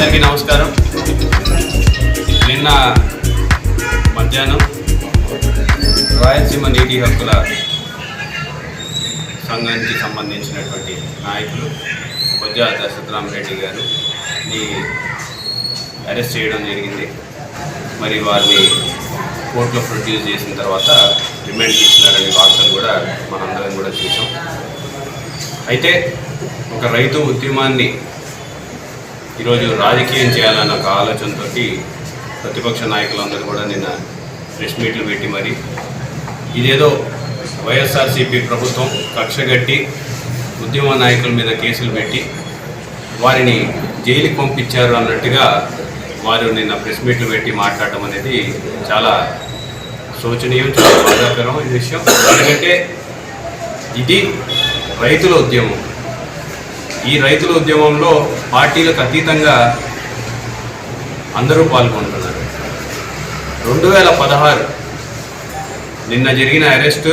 నమస్కారం. నిన్న మధ్యాహ్నం రాయలసీమ నీటి హక్కుల సంఘానికి సంబంధించినటువంటి నాయకులు బొజ్జా దశరథరామరెడ్డి గారు అరెస్ట్ చేయడం జరిగింది. మరి వారిని కోర్టులో ప్రొడ్యూస్ చేసిన తర్వాత రిమాండ్ ఇచ్చినారనే వార్తలు కూడా మనందరం కూడా చూసాం. అయితే ఒక రైతు ఉద్యమాన్ని ఈరోజు రాజకీయం చేయాలన్న ఒక ఆలోచనతో ప్రతిపక్ష నాయకులందరూ కూడా నిన్న ప్రెస్ మీట్లు పెట్టి మరి ఇదేదో వైఎస్ఆర్సీపీ ప్రభుత్వం కక్షగట్టి ఉద్యమ నాయకుల మీద కేసులు పెట్టి వారిని జైలుకి పంపించారు అన్నట్టుగా వారు నిన్న ప్రెస్ మీట్లు పెట్టి మాట్లాడటం అనేది చాలా శోచనీయం చాలా బాధాకరం ఈ విషయం. ఎందుకంటే ఇది రైతుల ఉద్యమం. ఈ రైతుల ఉద్యమంలో పార్టీలకు అతీతంగా అందరూ పాల్గొంటున్నారు. రెండు వేల పదహారు నిన్న జరిగిన అరెస్ట్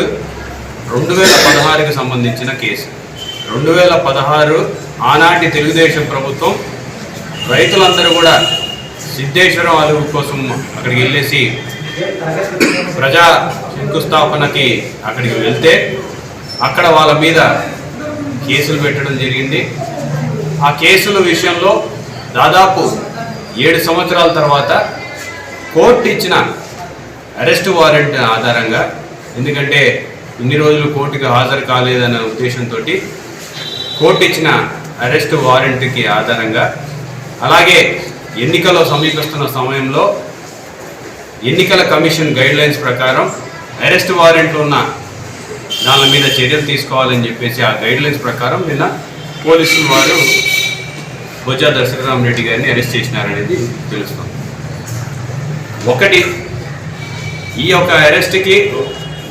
రెండు వేల పదహారుకి సంబంధించిన కేసు. రెండు వేల పదహారు ఆనాటి తెలుగుదేశం ప్రభుత్వం రైతులందరూ కూడా సిద్ధేశ్వరం అలుగు కోసం అక్కడికి వెళ్ళేసి ప్రజా శంకుస్థాపనకి అక్కడికి వెళ్తే అక్కడ వాళ్ళ మీద కేసులు పెట్టడం జరిగింది. ఆ కేసుల విషయంలో దాదాపు ఏడు సంవత్సరాల తర్వాత కోర్టు ఇచ్చిన అరెస్ట్ వారెంట్ ఆధారంగా ఎందుకంటే ఇన్ని రోజులు కోర్టుకి హాజరు కాలేదనే ఉద్దేశంతో కోర్టు ఇచ్చిన అరెస్ట్ వారెంట్కి ఆధారంగా అలాగే ఎన్నికలు సమీపిస్తున్న సమయంలో ఎన్నికల కమిషన్ గైడ్ లైన్స్ ప్రకారం అరెస్ట్ వారెంట్ ఉన్న దాని మీద చర్యలు తీసుకోవాలని చెప్పేసి ఆ గైడ్ లైన్స్ ప్రకారం నిన్న పోలీసులు వారు బొజ్జా రెడ్డి గారిని అరెస్ట్ చేసినారనేది తెలుస్తుంది. ఒకటి ఈ యొక్క అరెస్ట్కి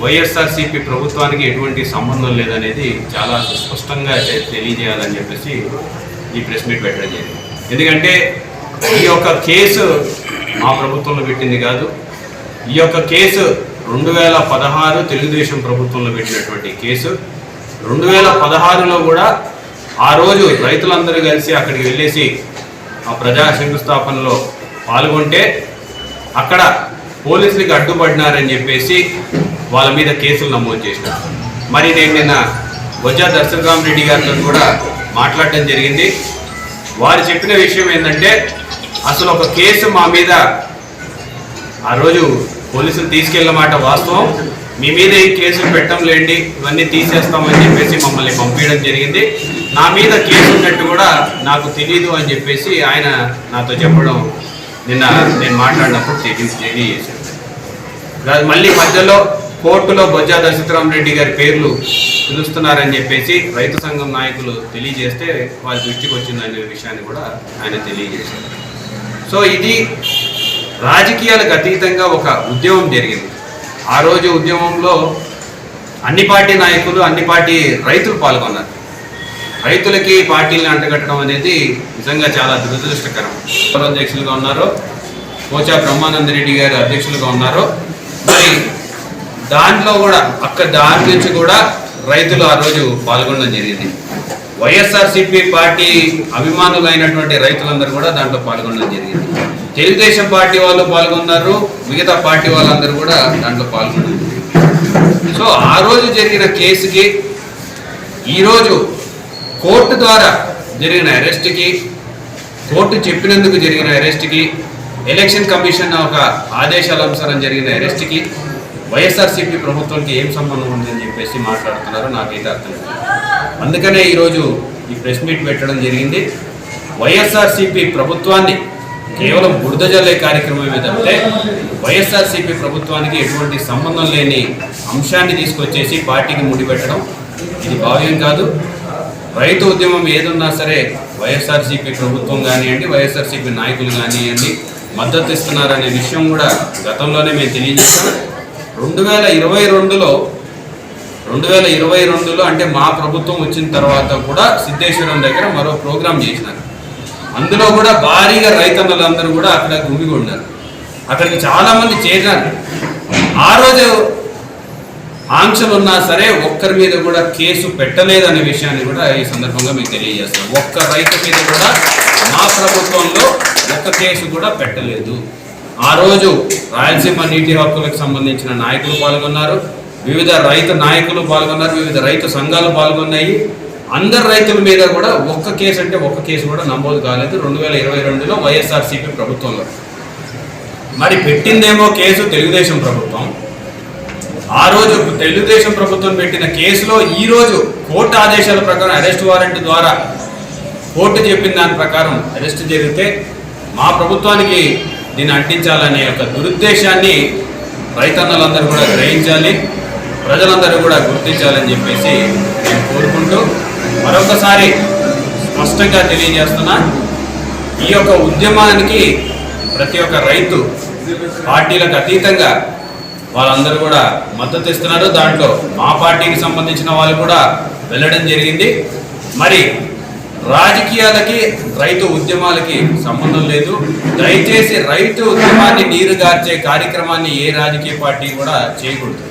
వైఎస్ఆర్సీపీ ప్రభుత్వానికి ఎటువంటి సంబంధం లేదనేది చాలా స్పష్టంగా తెలియజేయాలని చెప్పేసి ఈ ప్రెస్ మీట్ పెట్టడం జరిగింది. ఎందుకంటే ఈ యొక్క కేసు మా ప్రభుత్వంలో పెట్టింది కాదు. ఈ యొక్క కేసు రెండు వేల పదహారు తెలుగుదేశం ప్రభుత్వంలో పెట్టినటువంటి కేసు. రెండు వేల పదహారులో కూడా ఆ రోజు రైతులందరూ కలిసి అక్కడికి వెళ్ళేసి ఆ ప్రజా శంకుస్థాపనలో పాల్గొంటే అక్కడ పోలీసులకి అడ్డుపడినారని చెప్పేసి వాళ్ళ మీద కేసులు నమోదు చేసినారు. మరి నేను నిన్న బొజ్జా దర్శనరామ్ రెడ్డి గారితో కూడా మాట్లాడటం జరిగింది. వారు చెప్పిన విషయం ఏంటంటే అసలు ఒక కేసు మా మీద ఆ రోజు పోలీసులు తీసుకెళ్ళిన మాట వాస్తవం. మీ మీద ఈ కేసులు పెట్టంలేండి ఇవన్నీ తీసేస్తామని చెప్పేసి మమ్మల్ని పంపించడం జరిగింది. నా మీద కేసు ఉన్నట్టు కూడా నాకు తెలియదు అని చెప్పేసి ఆయన నాతో చెప్పడం నిన్న నేను మాట్లాడినప్పుడు తెలియ తెలియజేశాను మళ్ళీ మధ్యలో కోర్టులో బొజ్జా దశరథరామ్ రెడ్డి గారి పేర్లు పిలుస్తున్నారని చెప్పేసి రైతు సంఘం నాయకులు తెలియజేస్తే వారి దృష్టికి వచ్చిందనే విషయాన్ని కూడా ఆయన తెలియజేశారు. సో ఇది రాజకీయాలకు అతీతంగా ఒక ఉద్యమం జరిగింది. ఆ రోజు ఉద్యమంలో అన్ని పార్టీ నాయకులు అన్ని పార్టీ రైతులు పాల్గొన్నారు. రైతులకి పార్టీలను అంటగట్టడం అనేది నిజంగా చాలా దురదృష్టకరం. ఎవరు అధ్యక్షులుగా ఉన్నారో. కోచా బ్రహ్మానంద రెడ్డి గారు అధ్యక్షులుగా ఉన్నారో. మరి దాంట్లో కూడా అక్కడ దాని నుంచి కూడా రైతులు ఆ రోజు పాల్గొనడం జరిగింది. వైఎస్ఆర్సిపి పార్టీ అభిమానులైనటువంటి రైతులందరూ కూడా దాంట్లో పాల్గొనడం జరిగింది. తెలుగుదేశం పార్టీ వాళ్ళు పాల్గొన్నారు మిగతా పార్టీ వాళ్ళందరూ కూడా దాంట్లో పాల్గొన్నారు. సో ఆ రోజు జరిగిన కేసుకి ఈరోజు కోర్టు ద్వారా జరిగిన అరెస్ట్కి కోర్టు చెప్పినందుకు జరిగిన అరెస్ట్కి ఎలక్షన్ కమిషన్ ఒక ఆదేశాల అనుసారం జరిగిన అరెస్ట్కి వైఎస్ఆర్సీపీ ప్రభుత్వానికి ఏం సంబంధం ఉందని చెప్పేసి మాట్లాడుతున్నారో నాకైతే అర్థం అందుకనే ఈరోజు ఈ ప్రెస్ మీట్ పెట్టడం జరిగింది. వైఎస్ఆర్సీపీ ప్రభుత్వాన్ని కేవలం బురద జల్లే కార్యక్రమమే తప్పితే వైఎస్ఆర్సీపీ ప్రభుత్వానికి ఎటువంటి సంబంధం లేని అంశాన్ని తీసుకొచ్చేసి పార్టీకి ముడిపెట్టడం ఇది భావ్యం కాదు. రైతు ఉద్యమం ఏదున్నా సరే వైఎస్ఆర్సీపీ ప్రభుత్వం కానివ్వండి వైఎస్ఆర్సీపీ నాయకులు కానివ్వండి మద్దతు ఇస్తున్నారనే విషయం కూడా గతంలోనే మేము తెలియజేస్తాం రెండు వేల ఇరవై రెండులో రెండు వేల ఇరవై రెండులో అంటే మా ప్రభుత్వం వచ్చిన తర్వాత కూడా సిద్ధేశ్వరం దగ్గర మరో ప్రోగ్రాం చేసినారు. అందులో కూడా భారీగా రైతన్నలందరూ కూడా అక్కడ గుమిగొన్నారు అక్కడికి చాలా మంది చేరినారు. ఆ రోజు ఆంక్షలున్నా సరే ఒక్కరి మీద కూడా కేసు పెట్టలేదనే విషయాన్ని కూడా ఈ సందర్భంగా మీకు తెలియజేస్తాం ఒక్క రైతు మీద కూడా మా ప్రభుత్వంలో ఒక్క కేసు కూడా పెట్టలేదు. ఆ రోజు రాయలసీమ నీటి హక్కులకు సంబంధించిన నాయకులు పాల్గొన్నారు. వివిధ రైతు నాయకులు పాల్గొన్నారు. వివిధ రైతు సంఘాలు పాల్గొన్నాయి. అందరు రైతుల మీద కూడా ఒక్క కేసు అంటే ఒక్క కేసు కూడా నమోదు కాలేదు. రెండు వేల ఇరవై రెండులో వైఎస్ఆర్సీపీ ప్రభుత్వంలో. మరి పెట్టిందేమో కేసు తెలుగుదేశం ప్రభుత్వం. ఆ రోజు తెలుగుదేశం ప్రభుత్వం పెట్టిన కేసులో ఈరోజు కోర్టు ఆదేశాల ప్రకారం అరెస్ట్ వారెంట్ ద్వారా కోర్టు చెప్పిన దాని ప్రకారం అరెస్ట్ జరిగితే మా ప్రభుత్వానికి దీన్ని అంటించాలనే ఒక దురుద్దేశాన్ని రైతన్నలందరూ కూడా గ్రహించాలి. ప్రజలందరూ కూడా గుర్తించాలని చెప్పేసి నేను కోరుకుంటూ మరొకసారి స్పష్టంగా తెలియజేస్తున్నా ఈ యొక్క ఉద్యమానికి ప్రతి ఒక్క రైతు పార్టీలకు అతీతంగా వాళ్ళందరూ కూడా మద్దతు ఇస్తున్నారు. దాంట్లో మా పార్టీకి సంబంధించిన వాళ్ళు కూడా వెళ్ళడం జరిగింది. మరి రాజకీయాలకి రైతు ఉద్యమాలకి సంబంధం లేదు. దయచేసి రైతు ఉద్యమాన్ని నీరుగార్చే కార్యక్రమాన్ని ఏ రాజకీయ పార్టీ కూడా చేయకూడదు.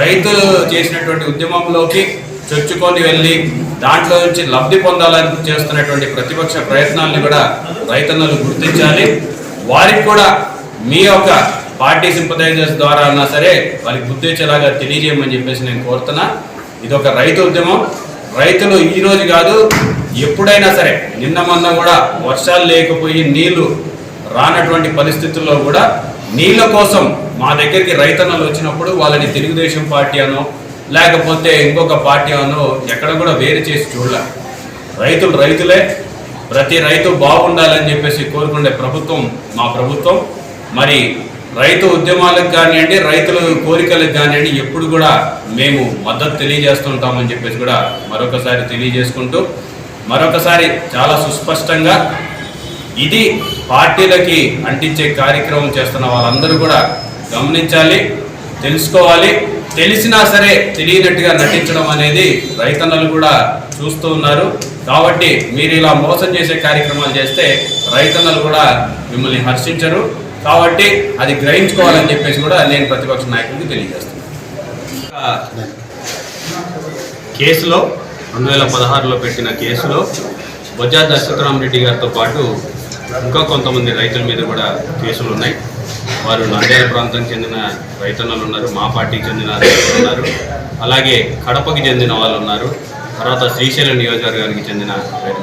రైతులు చేసినటువంటి ఉద్యమంలోకి చొచ్చుకొని వెళ్ళి దాంట్లో నుంచి లబ్ధి పొందాలని చేస్తున్నటువంటి ప్రతిపక్ష ప్రయత్నాలను కూడా రైతన్నలు గుర్తించాలి. వారికి కూడా మీ యొక్క పార్టీ సింపథైజర్స్ ద్వారా అన్నా సరే వాళ్ళకి గుర్తించేలాగా తెలియజేయమని చెప్పేసి నేను కోరుతున్నా. ఇది ఒక రైతు ఉద్యమం. రైతులు ఈరోజు కాదు ఎప్పుడైనా సరే నిన్న మొన్న కూడా వర్షాలు లేకపోయి నీళ్ళు రానటువంటి పరిస్థితుల్లో కూడా నీళ్ళ కోసం మా దగ్గరికి రైతన్నలు వచ్చినప్పుడు వాళ్ళని తెలుగుదేశం పార్టీ అనో లేకపోతే ఇంకొక పార్టీ అనో ఎక్కడ కూడా వేరు చేసి చూడలే. రైతులు రైతులే ప్రతి రైతు బాగుండాలని చెప్పేసి కోరుకునే ప్రభుత్వం మా ప్రభుత్వం. మరి రైతు ఉద్యమాలకు కానివ్వండి రైతుల కోరికలకు కానివ్వండి ఎప్పుడు కూడా మేము మద్దతు తెలియజేస్తుంటామని చెప్పేసి కూడా మరొకసారి తెలియజేసుకుంటూ మరొకసారి చాలా సుస్పష్టంగా ఇది పార్టీలకి అంటించే కార్యక్రమం చేస్తున్న వాళ్ళందరూ కూడా గమనించాలి తెలుసుకోవాలి. తెలిసినా సరే తెలియనట్టుగా నటించడం అనేది రైతన్నలు కూడా చూస్తూ ఉన్నారు. కాబట్టి మీరు ఇలా మోసం చేసే కార్యక్రమాలు చేస్తే రైతన్నలు కూడా మిమ్మల్ని హర్షించరు. కాబట్టి అది గ్రహించుకోవాలని చెప్పేసి కూడా నేను ప్రతిపక్ష నాయకుడికి తెలియజేస్తున్నాను. కేసులో రెండు వేల పదహారులో పెట్టిన కేసులో బొజ్జా దశరథరామరెడ్డి గారితో పాటు ఇంకా కొంతమంది రైతుల మీద కూడా కేసులు ఉన్నాయి. వారు నంద్యాల ప్రాంతానికి చెందిన రైతన్నలు ఉన్నారు మా పార్టీకి చెందిన రైతులు ఉన్నారు. అలాగే కడపకి చెందిన వాళ్ళు ఉన్నారు. తర్వాత శ్రీశైలం నియోజకవర్గానికి చెందిన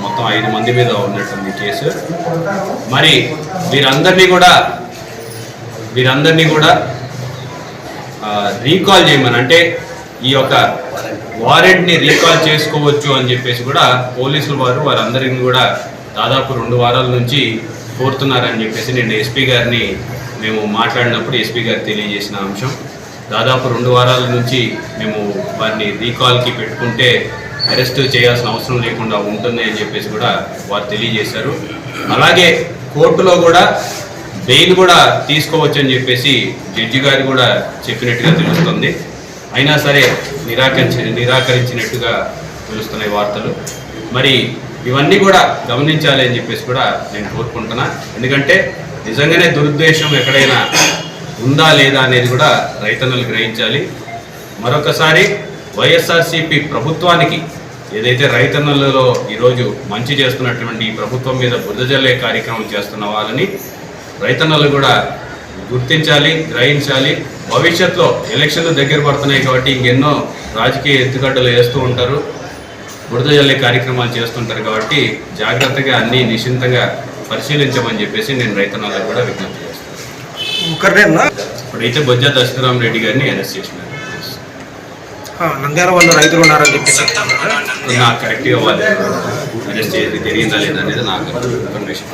మొత్తం ఐదు మంది మీద ఉన్నటువంటి కేసు. మరి వీరందరినీ కూడా వీరందరినీ కూడా రీకాల్ చేయమని అంటే ఈ యొక్క వారెంట్ని రీకాల్ చేసుకోవచ్చు అని చెప్పేసి కూడా పోలీసులు వారు వారందరిని కూడా దాదాపు రెండు వారాల నుంచి కోరుతున్నారని చెప్పేసి నేను ఎస్పీ గారిని మేము మాట్లాడినప్పుడు ఎస్పీ గారు తెలియజేసిన అంశం. దాదాపు రెండు వారాల నుంచి మేము వారిని రీకాల్కి పెట్టుకుంటే అరెస్ట్ చేయాల్సిన అవసరం లేకుండా ఉంటుంది అని చెప్పేసి కూడా వారు తెలియజేశారు. అలాగే కోర్టులో కూడా బెయిల్ కూడా తీసుకోవచ్చు అని చెప్పేసి జడ్జి గారు కూడా చెప్పినట్టుగా తెలుస్తుంది. అయినా సరే నిరాకరించి నిరాకరించినట్టుగా తెలుస్తున్నాయి వార్తలు. మరి ఇవన్నీ కూడా గమనించాలి అని చెప్పేసి కూడా నేను కోరుకుంటున్నా. ఎందుకంటే నిజంగానే దురుద్దేశం ఎక్కడైనా ఉందా లేదా అనేది కూడా రైతన్నలు గ్రహించాలి. మరొకసారి వైఎస్ఆర్సీపీ ప్రభుత్వానికి ఏదైతే రైతన్నలలో ఈరోజు మంచి చేస్తున్నటువంటి ఈ ప్రభుత్వం మీద బురదజల్లే కార్యక్రమం చేస్తున్న వాళ్ళని రైతన్నలు కూడా గుర్తించాలి గ్రహించాలి. భవిష్యత్తులో ఎలక్షన్లు దగ్గర పడుతున్నాయి కాబట్టి ఇంకెన్నో రాజకీయ ఎత్తుగడ్డలు వేస్తూ ఉంటారు. బురద జల్లే కార్యక్రమాలు చేస్తుంటారు కాబట్టి జాగ్రత్తగా అన్నీ నిశ్చింతంగా పరిశీలించమని చెప్పేసి నేను రైతన్నలకు కూడా విజ్ఞప్తి చేస్తాను. ఇప్పుడైతే బొజ్జా దశరథరామ రెడ్డి గారిని అరెస్ట్ చేసినారు. నంద్యాల వాళ్ళు రైతులు ఉన్నారని చెప్పేసి నాకు కరెక్ట్గా వాళ్ళు అరెస్ట్ చేసి జరిగిందా లేదా అనేది నాకు ఇన్ఫర్మేషన్